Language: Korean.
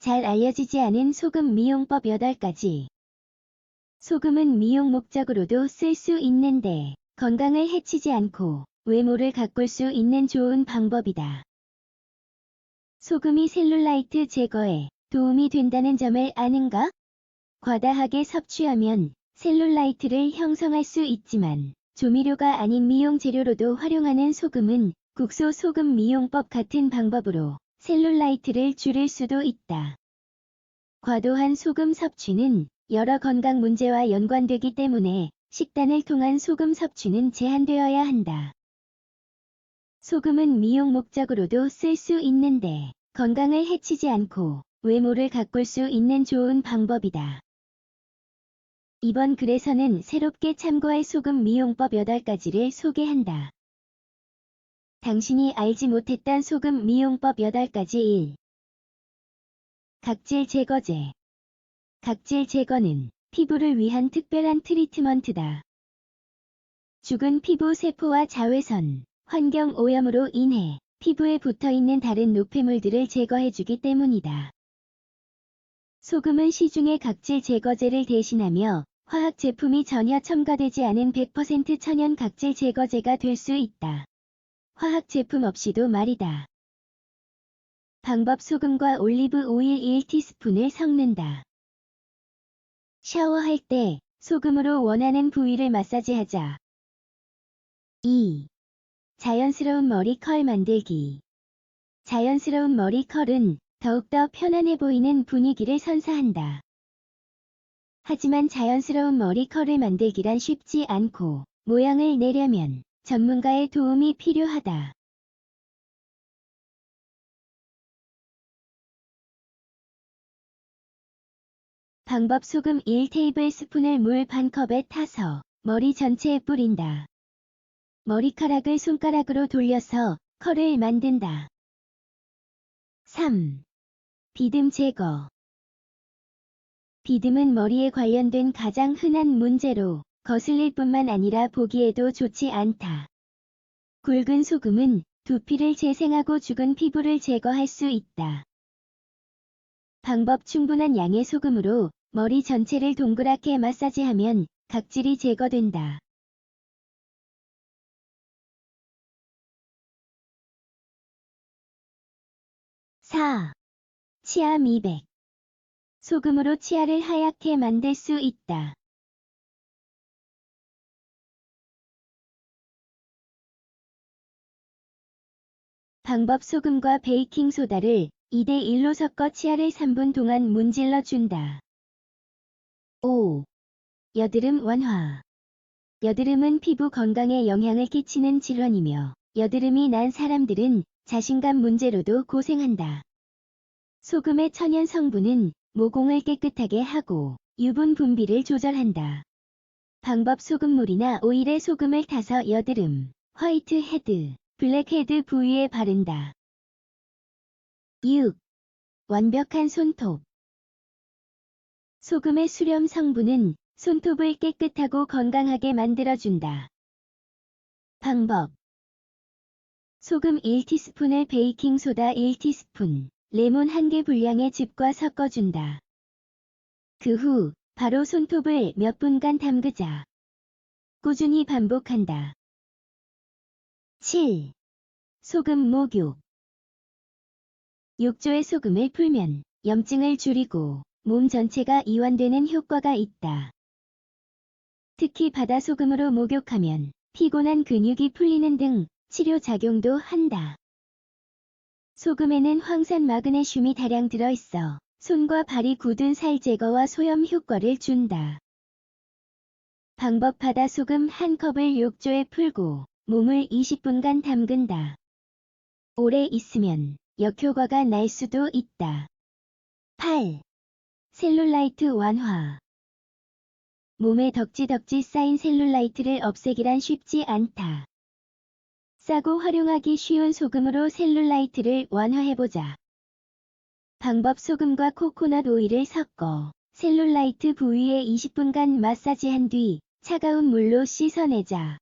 잘 알려지지 않은 소금 미용법 8가지. 소금은 미용 목적으로도 쓸 수 있는데 건강을 해치지 않고 외모를 가꿀 수 있는 좋은 방법이다. 소금이 셀룰라이트 제거에 도움이 된다는 점을 아는가? 과다하게 섭취하면 셀룰라이트를 형성할 수 있지만 조미료가 아닌 미용 재료로도 활용하는 소금은 국소 소금 미용법 같은 방법으로 셀룰라이트를 줄일 수도 있다. 과도한 소금 섭취는 여러 건강 문제와 연관되기 때문에 식단을 통한 소금 섭취는 제한되어야 한다. 소금은 미용 목적으로도 쓸 수 있는데 건강을 해치지 않고 외모를 가꿀 수 있는 좋은 방법이다. 이번 글에서는 새롭게 참고할 소금 미용법 8가지를 소개한다. 당신이 알지 못했던 소금 미용법 8가지 1. 각질 제거제. 각질 제거는 피부를 위한 특별한 트리트먼트다. 죽은 피부 세포와 자외선, 환경 오염으로 인해 피부에 붙어 있는 다른 노폐물들을 제거해주기 때문이다. 소금은 시중의 각질 제거제를 대신하며 화학 제품이 전혀 첨가되지 않은 100% 천연 각질 제거제가 될 수 있다. 화학 제품 없이도 말이다. 방법 소금과 올리브 오일 1티스푼을 섞는다. 샤워할 때 소금으로 원하는 부위를 마사지하자. 2. 자연스러운 머리 컬 만들기. 자연스러운 머리 컬은 더욱더 편안해 보이는 분위기를 선사한다. 하지만 자연스러운 머리 컬을 만들기란 쉽지 않고 모양을 내려면 전문가의 도움이 필요하다. 방법 소금 1테이블스푼을 물 반컵에 타서 머리 전체에 뿌린다. 머리카락을 손가락으로 돌려서 컬을 만든다. 3. 비듬 제거 비듬은 머리에 관련된 가장 흔한 문제로 거슬릴 뿐만 아니라 보기에도 좋지 않다. 굵은 소금은 두피를 재생하고 죽은 피부를 제거할 수 있다. 방법 충분한 양의 소금으로 머리 전체를 동그랗게 마사지하면 각질이 제거된다. 4. 치아 미백 소금으로 치아를 하얗게 만들 수 있다. 방법 소금과 베이킹소다를 2대1로 섞어 치아를 3분 동안 문질러 준다. 5. 여드름 완화 여드름은 피부 건강에 영향을 끼치는 질환이며 여드름이 난 사람들은 자신감 문제로도 고생한다. 소금의 천연 성분은 모공을 깨끗하게 하고 유분 분비를 조절한다. 방법 소금물이나 오일에 소금을 타서 여드름, 화이트 헤드, 블랙 헤드 부위에 바른다. 6. 완벽한 손톱 소금의 수렴 성분은 손톱을 깨끗하고 건강하게 만들어준다. 방법 소금 1티스푼을 베이킹소다 1티스푼, 레몬 1개 분량의 즙과 섞어준다. 그 후 바로 손톱을 몇 분간 담그자. 꾸준히 반복한다. 7. 소금 목욕 욕조에 소금을 풀면 염증을 줄이고 몸 전체가 이완되는 효과가 있다. 특히 바다 소금으로 목욕하면 피곤한 근육이 풀리는 등 치료 작용도 한다. 소금에는 황산 마그네슘이 다량 들어있어 손과 발이 굳은 살 제거와 소염 효과를 준다. 방법 바다 소금 한 컵을 욕조에 풀고 몸을 20분간 담근다. 오래 있으면 역효과가 날 수도 있다. 8. 셀룰라이트 완화 몸에 덕지덕지 쌓인 셀룰라이트를 없애기란 쉽지 않다. 싸고 활용하기 쉬운 소금으로 셀룰라이트를 완화해보자. 방법 소금과 코코넛 오일을 섞어 셀룰라이트 부위에 20분간 마사지한 뒤 차가운 물로 씻어내자.